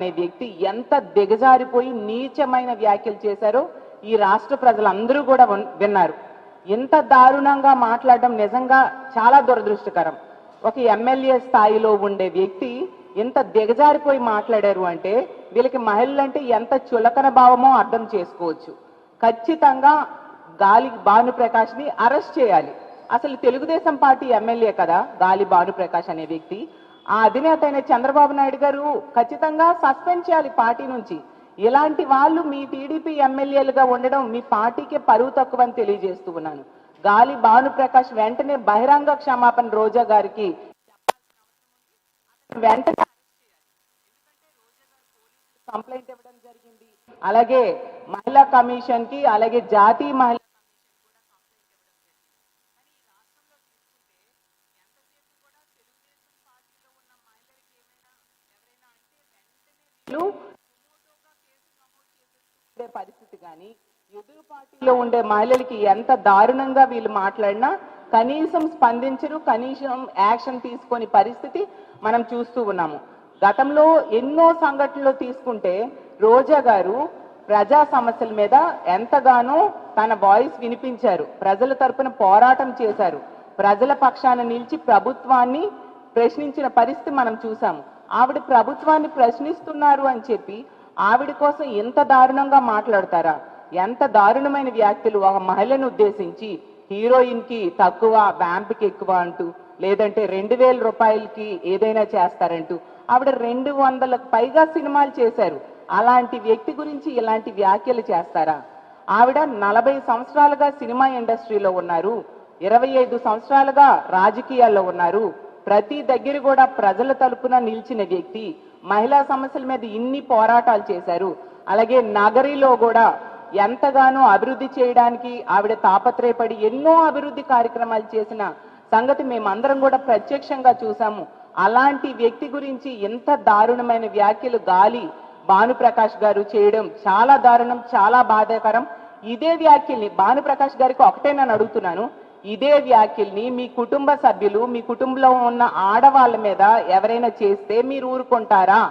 అనే వ్యక్తి ఎంత దిగజారిపోయి నీచమైన వ్యాఖ్యలు చేశారో ఈ రాష్ట్ర ప్రజలందరూ కూడా విన్నారు. ఇంత దారుణంగా మాట్లాడడం నిజంగా చాలా దురదృష్టకరం. ఒక ఎమ్మెల్యే స్థాయిలో ఉండే వ్యక్తి ఇంత దిగజారిపోయి మాట్లాడారు అంటే వీళ్ళకి మహిళలంటే ఎంత చులకన భావమో అర్థం చేసుకోవచ్చు. ఖచ్చితంగా గాలి భానుప్రకాష్ని అరెస్ట్ చేయాలి. అసలు తెలుగుదేశం పార్టీ ఎమ్మెల్యే కదా గాలి భానుప్రకాష్ అనే వ్యక్తి. ఆ అధినేత అయిన చంద్రబాబు నాయుడు గారు ఖచ్చితంగా సస్పెండ్ చేయాలి పార్టీ నుంచి. ఇలాంటి వాళ్ళు మీ టీడీపీ ఎమ్మెల్యేలుగా ఉండడం మీ పార్టీకే పరువు తక్కువ అని తెలియజేస్తూ ఉన్నాను. గాలి భానుప్రకాష్ వెంటనే బహిరంగ క్షమాపణ రోజా గారికి వెంటనే కంప్లైంట్ ఇవ్వడం జరిగింది. అలాగే మహిళా కమిషన్కి అలాగే జాతీయ మహిళా వీళ్ళు ఉండే పరిస్థితి కానీ లో ఉండే మహిళలకి ఎంత దారుణంగా వీళ్ళు మాట్లాడినా కనీసం స్పందించరు కనీసం యాక్షన్ తీసుకొని పరిస్థితి మనం చూస్తూ ఉన్నాము. గతంలో ఎన్నో సంఘటనలు తీసుకుంటే రోజా గారు ప్రజా సమస్యల మీద ఎంతగానో తన వాయిస్ వినిపించారు. ప్రజల తరపున పోరాటం చేశారు. ప్రజల పక్షాన నిలిచి ప్రభుత్వాన్ని ప్రశ్నించిన పరిస్థితి మనం చూసాము ఆవిడ ప్రభుత్వాన్ని ప్రశ్నిస్తున్నారు అని చెప్పి ఆవిడ కోసం ఎంత దారుణంగా మాట్లాడతారా? ఎంత దారుణమైన వ్యాఖ్యలు ఒక మహిళను ఉద్దేశించి హీరోయిన్కి తక్కువ బ్యాంప్కి ఎక్కువ అంటూ లేదంటే రెండు వేల రూపాయలకి ఏదైనా చేస్తారంటూ ఆవిడ రెండు వందలకు పైగా సినిమాలు చేశారు. అలాంటి వ్యక్తి గురించి ఇలాంటి వ్యాఖ్యలు చేస్తారా? ఆవిడ నలభై సంవత్సరాలుగా సినిమా ఇండస్ట్రీలో ఉన్నారు. ఇరవై ఐదు సంవత్సరాలుగా రాజకీయాల్లో ఉన్నారు. ప్రతి దగ్గర కూడా ప్రజల తరపున నిలిచిన వ్యక్తి మహిళా సమస్యల మీద ఇన్ని పోరాటాలు చేశారు. అలాగే నగరిలో కూడా ఎంతగానో అభివృద్ధి చేయడానికి ఆవిడ తాపత్రయపడి ఎన్నో అభివృద్ధి కార్యక్రమాలు చేసిన సంగతి మేమందరం కూడా ప్రత్యక్షంగా చూసాము అలాంటి వ్యక్తి గురించి ఎంత దారుణమైన వ్యాఖ్యలు గాలి భానుప్రకాష్ గారు చేయడం చాలా దారుణం చాలా బాధాకరం. ఇదే వ్యాఖ్యల్ని భానుప్రకాష్ గారికి ఒకటే నేను అడుగుతున్నాను. ఇదే వ్యాఖ్యల్ని మీ కుటుంబ సభ్యులు మీ కుటుంబంలో ఉన్న ఆడవాళ్ళ మీద ఎవరైనా చేస్తే మీరు ఊరుకుంటారా?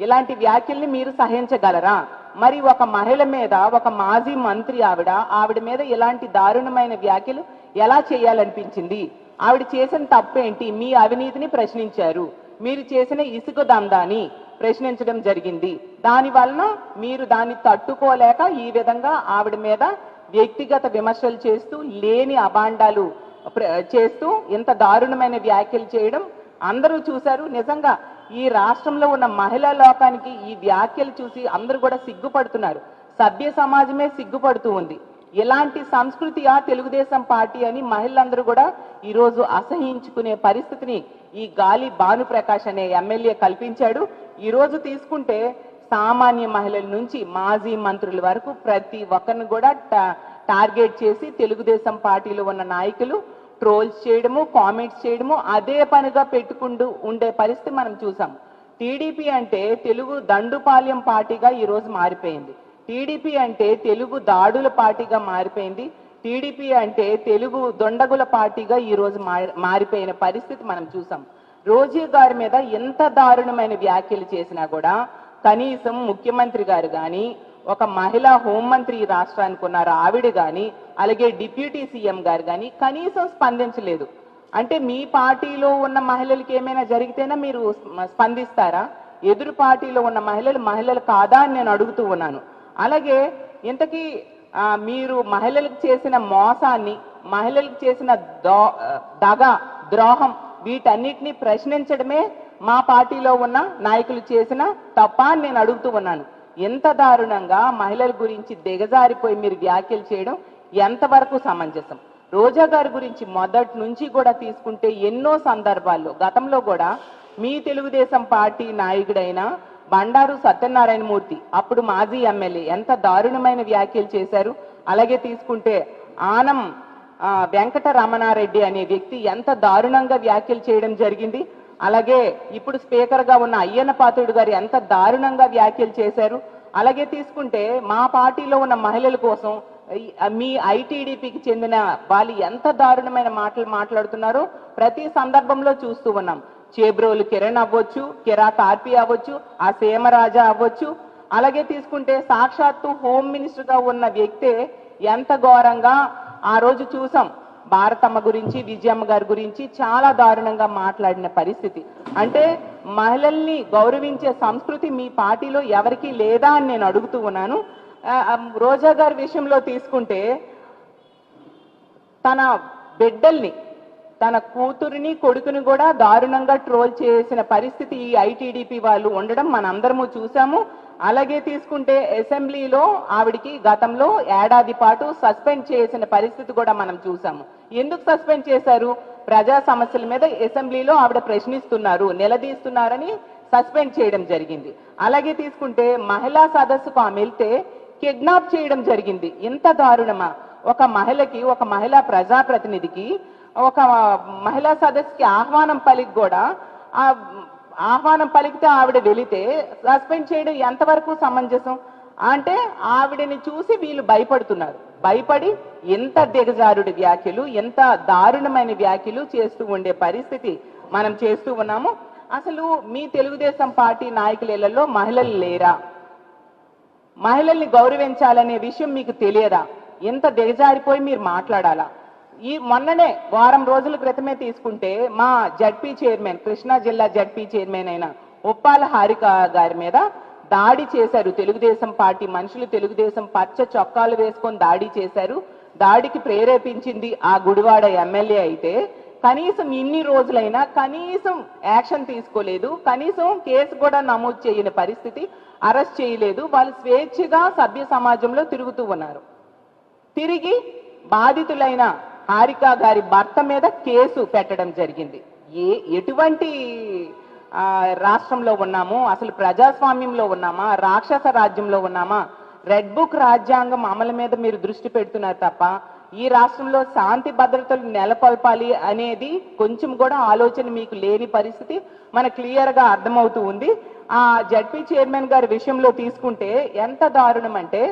ఇలాంటి వ్యాఖ్యల్ని మీరు సహించగలరా? మరి ఒక మహిళ మీద ఒక మాజీ మంత్రి ఆవిడ ఆవిడ మీద ఇలాంటి దారుణమైన వ్యాఖ్యలు ఎలా చేయాలనిపించింది? ఆవిడ చేసిన తప్పేంటి? మీ అవినీతిని ప్రశ్నించారు. మీరు చేసిన ఇసుక దందాని ప్రశ్నించడం జరిగింది. దాని వలన మీరు దాన్ని తట్టుకోలేక ఈ విధంగా ఆవిడ మీద వ్యక్తిగత విమర్శలు చేస్తూ లేని అభాండాలు ప్ర- చేస్తూ ఇంత దారుణమైన వ్యాఖ్యలు చేయడం అందరూ చూశారు. నిజంగా ఈ రాష్ట్రంలో ఉన్న మహిళా లోకానికి ఈ వ్యాఖ్యలు చూసి అందరూ కూడా సిగ్గుపడుతున్నారు. సభ్య సమాజమే సిగ్గుపడుతూ ఉంది. ఇలాంటి సంస్కృతి ఆ తెలుగుదేశం పార్టీ అని మహిళలందరూ కూడా ఈరోజు అసహించుకునే పరిస్థితిని ఈ గాలి భానుప్రకాష్ అనే ఎమ్మెల్యే కల్పించాడు. ఈరోజు తీసుకుంటే సామాన్య మహిళల నుంచి మాజీ మంత్రుల వరకు ప్రతి ఒక్కరిని కూడా టార్గెట్ చేసి తెలుగుదేశం పార్టీలో ఉన్న నాయకులు ట్రోల్స్ చేయడము కామెంట్స్ చేయడము అదే పనిగా పెట్టుకుంటూ ఉండే పరిస్థితి మనం చూసాం. టీడీపీ అంటే తెలుగు దండుపాల్యం పార్టీగా ఈ రోజు మారిపోయింది. టీడీపీ అంటే తెలుగు దాడుల పార్టీగా మారిపోయింది. టీడీపీ అంటే తెలుగు దొండగుల పార్టీగా ఈ రోజు మారిపోయిన పరిస్థితి మనం చూసాం. రోజీ గారి మీద ఎంత దారుణమైన వ్యాఖ్యలు చేసినా కూడా కనీసం ముఖ్యమంత్రి గారు కానీ ఒక మహిళా హోంమంత్రి ఈ రాష్ట్రానికి ఉన్నారు. ఆవిడ కానీ అలాగే డిప్యూటీ సీఎం గారు కానీ కనీసం స్పందించలేదు. అంటే మీ పార్టీలో ఉన్న మహిళలకి ఏమైనా జరిగితేనే మీరు స్పందిస్తారా? ఎదురు పార్టీలో ఉన్న మహిళలు మహిళలు కాదా అని నేను అడుగుతూ ఉన్నాను. అలాగే ఇంతకీ మీరు మహిళలకు చేసిన మోసాన్ని మహిళలకు చేసిన దో దగ ద్రోహం వీటన్నిటిని ప్రశ్నించడమే మా పార్టీలో ఉన్న నాయకులు చేసిన తప్ప అని నేను అడుగుతూ ఉన్నాను. ఎంత దారుణంగా మహిళల గురించి దిగజారిపోయి మీరు వ్యాఖ్యలు చేయడం ఎంతవరకు సమంజసం? రోజా గారి గురించి మొదటి నుంచి కూడా తీసుకుంటే ఎన్నో సందర్భాల్లో గతంలో కూడా మీ తెలుగుదేశం పార్టీ నాయకుడైన బండారు సత్యనారాయణ మూర్తి అప్పుడు మాజీ ఎమ్మెల్యే ఎంత దారుణమైన వ్యాఖ్యలు చేశారు? అలాగే తీసుకుంటే ఆనం వెంకట రమణారెడ్డి అనే వ్యక్తి ఎంత దారుణంగా వ్యాఖ్యలు చేయడం జరిగింది? అలాగే ఇప్పుడు స్పీకర్గా ఉన్న అయ్యన్న పాత్రుడు గారు ఎంత దారుణంగా వ్యాఖ్యలు చేశారు. అలాగే తీసుకుంటే మా పార్టీలో ఉన్న మహిళల కోసం మీ ఐటీడీపీకి చెందిన వాళ్ళు ఎంత దారుణమైన మాటలు మాట్లాడుతున్నారో ప్రతి సందర్భంలో చూస్తూ ఉన్నాం. చేబ్రోలు కిరణ్ అవ్వచ్చు కిరా కార్పి అవ్వచ్చు ఆ సేమరాజా అవ్వచ్చు. అలాగే తీసుకుంటే సాక్షాత్తు హోమ్ మినిస్టర్గా ఉన్న వ్యక్తే ఎంత ఘోరంగా ఆ రోజు చూసాం. భారతమ్మ గురించి విజయమ్మ గారి గురించి చాలా దారుణంగా మాట్లాడిన పరిస్థితి. అంటే మహిళల్ని గౌరవించే సంస్కృతి మీ పార్టీలో ఎవరికీ లేదా అని నేను అడుగుతూ ఉన్నాను. రోజా గారి విషయంలో తీసుకుంటే తన బిడ్డల్ని తన కూతురిని కొడుకుని కూడా దారుణంగా ట్రోల్ చేసిన పరిస్థితి ఈ ఐటీడీపీ వాళ్ళు ఉండడం మనందరము చూసాము అలాగే తీసుకుంటే అసెంబ్లీలో ఆవిడికి గతంలో ఏడాది పాటు సస్పెండ్ చేసిన పరిస్థితి కూడా మనం చూసాము ఎందుకు సస్పెండ్ చేశారు? ప్రజా సమస్యల మీద అసెంబ్లీలో ఆవిడ ప్రశ్నిస్తున్నారు నిలదీస్తున్నారని సస్పెండ్ చేయడం జరిగింది. అలాగే తీసుకుంటే మహిళా సదస్సుకు ఆమె వెళ్తే కిడ్నాప్ చేయడం జరిగింది. ఇంత దారుణమా? ఒక మహిళకి ఒక మహిళా ప్రజాప్రతినిధికి ఒక మహిళా సదస్సుకి ఆహ్వానం పలికి కూడా ఆ ఆహ్వానం పలికితే ఆవిడ వెళితే సస్పెండ్ చేయడం ఎంతవరకు సమంజసం? అంటే ఆవిడని చూసి వీళ్ళు భయపడుతున్నారు. భయపడి ఎంత దిగజారుడి వ్యాఖ్యలు ఎంత దారుణమైన వ్యాఖ్యలు చేస్తూ ఉండే పరిస్థితి మనం చేస్తూ ఉన్నాము. అసలు మీ తెలుగుదేశం పార్టీ నాయకులలో మహిళలు లేరా? మహిళల్ని గౌరవించాలనే విషయం మీకు తెలియదా? ఎంత దిగజారిపోయి మీరు మాట్లాడాలా? ఈ మొన్ననే వారం రోజుల క్రితమే తీసుకుంటే మా జడ్పీ చైర్మన్ కృష్ణా జిల్లా జడ్పీ చైర్మన్ అయిన ఉప్పాల హారిక గారి మీద దాడి చేశారు. తెలుగుదేశం పార్టీ మనుషులు తెలుగుదేశం పచ్చ చొక్కాలు వేసుకొని దాడి చేశారు. దాడికి ప్రేరేపించింది ఆ గుడివాడ ఎమ్మెల్యే అయితే కనీసం ఇన్ని రోజులైనా కనీసం యాక్షన్ తీసుకోలేదు. కనీసం కేసు కూడా నమోదు చేయని పరిస్థితి అరెస్ట్ చేయలేదు. వాళ్ళు స్వేచ్ఛగా సభ్య సమాజంలో తిరుగుతూ ఉన్నారు. తిరిగి బాధితులైన హారిక గారి భర్త మీద కేసు పెట్టడం జరిగింది. ఏ ఎటువంటి రాష్ట్రంలో ఉన్నాము? అసలు ప్రజాస్వామ్యంలో ఉన్నామా? రాక్షస రాజ్యంలో ఉన్నామా? రెడ్ బుక్ రాజ్యాంగం అమలు మీద మీరు దృష్టి పెడుతున్నారు తప్ప ఈ రాష్ట్రంలో శాంతి భద్రతలు నెలకొల్పాలి అనేది కొంచెం కూడా ఆలోచన మీకు లేని పరిస్థితి మన క్లియర్గా అర్థమవుతూ ఉంది. ఆ జడ్పీ చైర్మన్ గారి విషయంలో తీసుకుంటే ఎంత దారుణం అంటే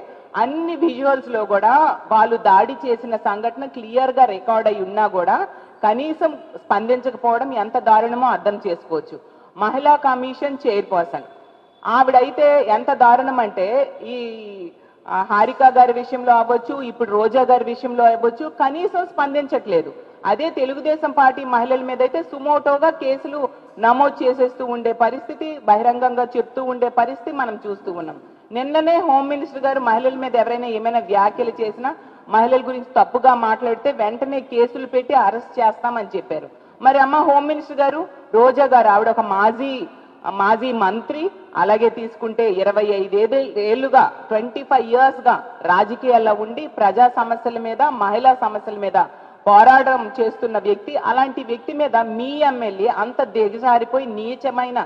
అన్ని విజువల్స్లో కూడా వాళ్ళు దాడి చేసిన సంఘటన క్లియర్గా రికార్డ్ అయి ఉన్నా కూడా కనీసం స్పందించకపోవడం ఎంత దారుణమో అర్థం చేసుకోవచ్చు. మహిళా కమిషన్ చైర్పర్సన్ ఆవిడైతే ఎంత దారుణం అంటే ఈ హారిక గారి విషయంలో అవ్వచ్చు ఇప్పుడు రోజా గారి విషయంలో అవ్వచ్చు కనీసం స్పందించట్లేదు. అదే తెలుగుదేశం పార్టీ మహిళల మీద అయితే సుమోటోగా కేసులు నమోదు చేసేస్తూ ఉండే పరిస్థితి బహిరంగంగా చెప్తూ ఉండే పరిస్థితి మనం చూస్తూ ఉన్నాం. నిన్ననే హోమ్ మినిస్టర్ గారు మహిళల మీద ఎవరైనా ఏమైనా వ్యాఖ్యలు చేసినా మహిళల గురించి తప్పుగా మాట్లాడితే వెంటనే కేసులు పెట్టి అరెస్ట్ చేస్తామని చెప్పారు. మరి అమ్మ హోమ్ మినిస్టర్ గారు రోజా గారు ఆవిడ ఒక మాజీ మాజీ మంత్రి అలాగే తీసుకుంటే ఇరవై ఐదేళ్ళు ఏళ్ళుగా ట్వంటీ ఫైవ్ ఇయర్స్గా రాజకీయాల్లో ఉండి ప్రజా సమస్యల మీద మహిళా సమస్యల మీద పోరాటం చేస్తున్న వ్యక్తి అలాంటి వ్యక్తి మీద మీ ఎమ్మెల్యే అంత దిగజారిపోయి నీచమైన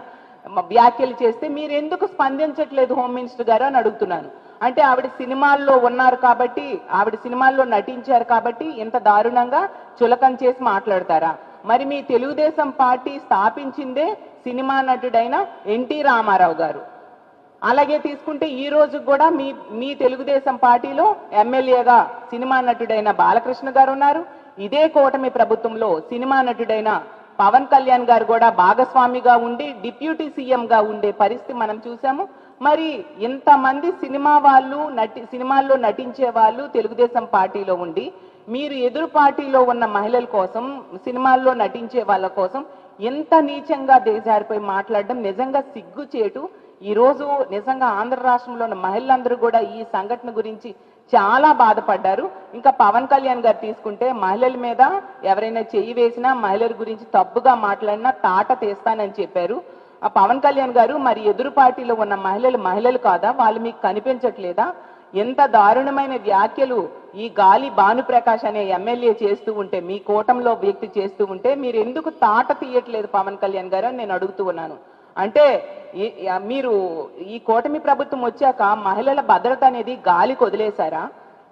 వ్యాఖ్యలు చేస్తే మీరు ఎందుకు స్పందించట్లేదు హోమ్ మినిస్టర్ గారు అని అడుగుతున్నాను అంటే ఆవిడ సినిమాల్లో ఉన్నారు కాబట్టి ఆవిడ సినిమాల్లో నటించారు కాబట్టి ఇంత దారుణంగా చులకం చేసి మాట్లాడతారా? మరి మీ తెలుగుదేశం పార్టీ స్థాపించిందే సినిమా నటుడైన ఎన్టీ రామారావు గారు. అలాగే తీసుకుంటే ఈ రోజు కూడా మీ మీ తెలుగుదేశం పార్టీలో ఎమ్మెల్యేగా సినిమా నటుడైన బాలకృష్ణ గారు ఉన్నారు. ఇదే కూటమి ప్రభుత్వంలో సినిమా నటుడైన పవన్ కళ్యాణ్ గారు కూడా భాగస్వామిగా ఉండి డిప్యూటీ సీఎంగా ఉండే పరిస్థితి మనం చూసాము మరి ఇంతమంది సినిమా వాళ్ళు నటి సినిమాల్లో నటించే వాళ్ళు తెలుగుదేశం పార్టీలో ఉండి మీరు ఎదురు పార్టీలో ఉన్న మహిళల కోసం సినిమాల్లో నటించే వాళ్ళ కోసం ఎంత నీచంగా దిగజారిపోయి మాట్లాడడం నిజంగా సిగ్గుచేటు. ఈ రోజు నిజంగా ఆంధ్ర రాష్ట్రంలో ఉన్న మహిళలందరూ కూడా ఈ సంఘటన గురించి చాలా బాధపడ్డారు. ఇంకా పవన్ కళ్యాణ్ గారు తీసుకుంటే మహిళల మీద ఎవరైనా చెయ్యి వేసినా మహిళల గురించి తప్పుగా మాట్లాడినా తాట తీస్తానని చెప్పారు. ఆ పవన్ కళ్యాణ్ గారు మరి ఎదురు పార్టీలో ఉన్న మహిళలు మహిళలు కాదా? వాళ్ళు మీకు కనిపించట్లేదా? ఎంత దారుణమైన వ్యాఖ్యలు ఈ గాలి భానుప్రకాష్ అనే ఎమ్మెల్యే చేస్తూ ఉంటే మీ కూటంలో వ్యక్తి చేస్తూ ఉంటే మీరు ఎందుకు తాట తీయట్లేదు పవన్ కళ్యాణ్ గారు అని నేను అడుగుతూ ఉన్నాను. అంటే మీరు ఈ కూటమి ప్రభుత్వం వచ్చాక మహిళల భద్రత అనేది గాలికి వదిలేశారా?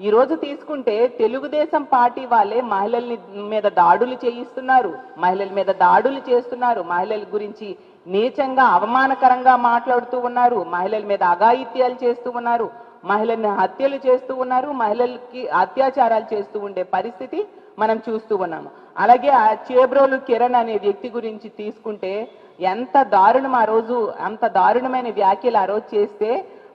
ఈ రోజు తీసుకుంటే తెలుగుదేశం పార్టీ వాళ్ళే మహిళల మీద దాడులు చేయిస్తున్నారు మహిళల మీద దాడులు చేస్తున్నారు మహిళల గురించి నీచంగా అవమానకరంగా మాట్లాడుతూ ఉన్నారు మహిళల మీద అఘాయిత్యాలు చేస్తూ ఉన్నారు మహిళల్ని హత్యలు చేస్తూ ఉన్నారు మహిళలకి అత్యాచారాలు చేస్తూ ఉండే పరిస్థితి మనం చూస్తూ ఉన్నాము. అలాగే ఆ చేబ్రోలు కిరణ్ అనే వ్యక్తి గురించి తీసుకుంటే ఎంత దారుణం ఆ రోజు అంత దారుణమైన వ్యాఖ్యలు ఆ రోజు చేస్తే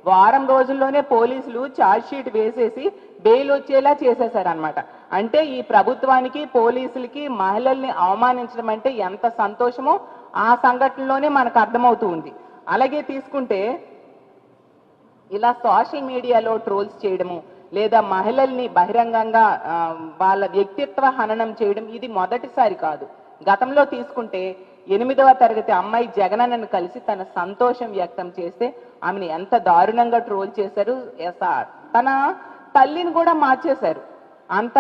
వారం రోజుల్లోనే పోలీసులు ఛార్జ్ షీట్ వేసేసి బెయిల్ వచ్చేలా చేసేశారనమాట అంటే ఈ ప్రభుత్వానికి పోలీసులకి మహిళల్ని అవమానించడం అంటే ఎంత సంతోషమో ఆ సంఘటనలోనే మనకు అర్థమవుతూ ఉంది. అలాగే తీసుకుంటే ఇలా సోషల్ మీడియాలో ట్రోల్స్ చేయడము లేదా మహిళల్ని బహిరంగంగా వాళ్ళ వ్యక్తిత్వ హననం చేయడం ఇది మొదటిసారి కాదు. గతంలో తీసుకుంటే ఎనిమిదవ తరగతి అమ్మాయి జగనన్నను కలిసి తన సంతోషం వ్యక్తం చేస్తే ఆమెను ఎంత దారుణంగా ట్రోల్ చేశారు ఎస్ఆర్ తన తల్లిని కూడా మార్చేశారు. అంత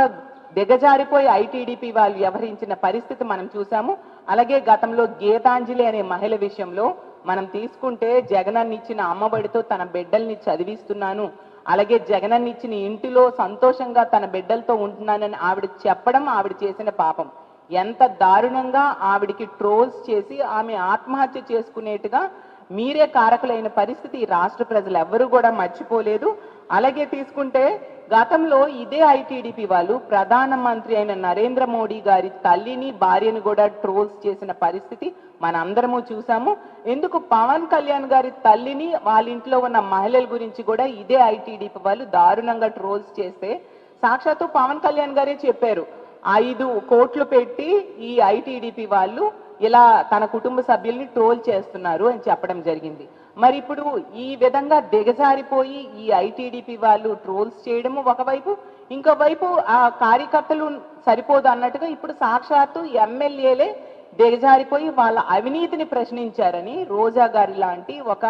దిగజారిపోయి ఐటీడీపీ వాళ్ళు వ్యవహరించిన పరిస్థితి మనం చూసాము అలాగే గతంలో గీతాంజలి అనే మహిళ విషయంలో మనం తీసుకుంటే జగనన్న ఇచ్చిన అమ్మబడితో తన బిడ్డల్ని చదివిస్తున్నాను. అలాగే జగనన్న ఇచ్చిన ఇంటిలో సంతోషంగా తన బిడ్డలతో ఉంటున్నానని ఆవిడ చెప్పడం ఆవిడ చేసిన పాపం. ఎంత దారుణంగా ఆవిడికి ట్రోల్స్ చేసి ఆమె ఆత్మహత్య చేసుకునేట్టుగా మీరే కారకులైన పరిస్థితి. రాష్ట్ర ప్రజలు ఎవ్వరూ కూడా మర్చిపోలేదు. అలాగే తీసుకుంటే గతంలో ఇదే ఐటీడీపీ వాళ్ళు ప్రధానమంత్రి అయిన నరేంద్ర మోడీ గారి తల్లిని భార్యను కూడా ట్రోల్స్ చేసిన పరిస్థితి మనందరము చూసాము. ఎందుకు పవన్ కళ్యాణ్ గారి తల్లిని వాళ్ళ ఇంట్లో ఉన్న మహిళల గురించి కూడా ఇదే ఐటీడీపీ వాళ్ళు దారుణంగా ట్రోల్స్ చేస్తే? సాక్షాత్తు పవన్ కళ్యాణ్ గారే చెప్పారు. ఐదు కోట్లు పెట్టి ఈ ఐటీడీపీ వాళ్ళు ఇలా తన కుటుంబ సభ్యుల్ని ట్రోల్ చేస్తున్నారు అని చెప్పడం జరిగింది. మరి ఇప్పుడు ఈ విధంగా దిగజారిపోయి ఈ ఐటీడీపీ వాళ్ళు ట్రోల్స్ చేయడము ఒకవైపు ఇంకో వైపు ఆ కార్యకర్తలు సరిపోదు అన్నట్టుగా ఇప్పుడు సాక్షాత్తు ఎమ్మెల్యేలే దిగజారిపోయి వాళ్ళ అవినీతిని ప్రశ్నించారని రోజా గారి లాంటి ఒక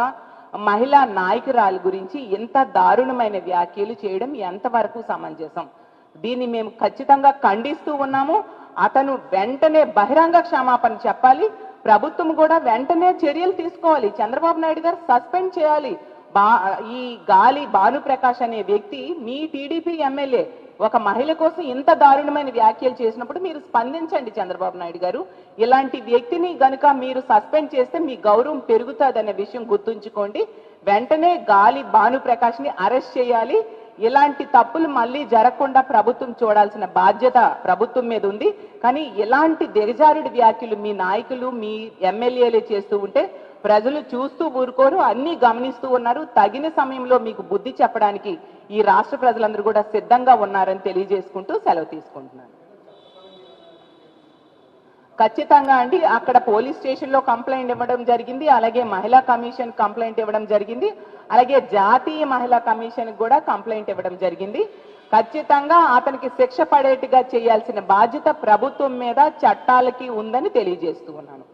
మహిళా నాయకురాలు గురించి ఎంత దారుణమైన వ్యాఖ్యలు చేయడం ఎంతవరకు సమంజసం? దీన్ని మేము ఖచ్చితంగా ఖండిస్తూ ఉన్నాము. అతను వెంటనే బహిరంగ క్షమాపణ చెప్పాలి. ప్రభుత్వం కూడా వెంటనే చర్యలు తీసుకోవాలి. చంద్రబాబు నాయుడు గారు సస్పెండ్ చేయాలి. బా ఈ గాలి భానుప్రకాష్ అనే వ్యక్తి మీ టీడీపీ ఎమ్మెల్యే ఒక మహిళ కోసం ఇంత దారుణమైన వ్యాఖ్యలు చేసినప్పుడు మీరు స్పందించండి చంద్రబాబు నాయుడు గారు. ఇలాంటి వ్యక్తిని గనుక మీరు సస్పెండ్ చేస్తే మీ గౌరవం పెరుగుతుందనే విషయం గుర్తుంచుకోండి. వెంటనే గాలి భానుప్రకాష్ని అరెస్ట్ చేయాలి. ఇలాంటి తప్పులు మళ్ళీ జరగకుండా ప్రభుత్వం చూడాల్సిన బాధ్యత ప్రభుత్వం మీద ఉంది. కానీ ఇలాంటి దిగజారుడి వ్యాఖ్యలు మీ నాయకులు మీ ఎమ్మెల్యేలే చేస్తూ ఉంటే ప్రజలు చూస్తూ ఊరుకోరు అన్ని గమనిస్తూ ఉన్నారు. తగిన సమయంలో మీకు బుద్ధి చెప్పడానికి ఈ రాష్ట్ర ప్రజలందరూ కూడా సిద్ధంగా ఉన్నారని తెలియజేసుకుంటూ సెలవు తీసుకుంటున్నాను. ఖచ్చితంగా అండి. అక్కడ పోలీస్ స్టేషన్లో కంప్లైంట్ ఇవ్వడం జరిగింది. అలాగే మహిళా కమిషన్ కంప్లైంట్ ఇవ్వడం జరిగింది. అలాగే జాతీయ మహిళా కమిషన్ కూడా కంప్లైంట్ ఇవ్వడం జరిగింది. ఖచ్చితంగా అతనికి శిక్ష పడేట్టుగా చేయాల్సిన బాధ్యత ప్రభుత్వం మీద చట్టాలకి ఉందని తెలియజేస్తూ ఉన్నాను.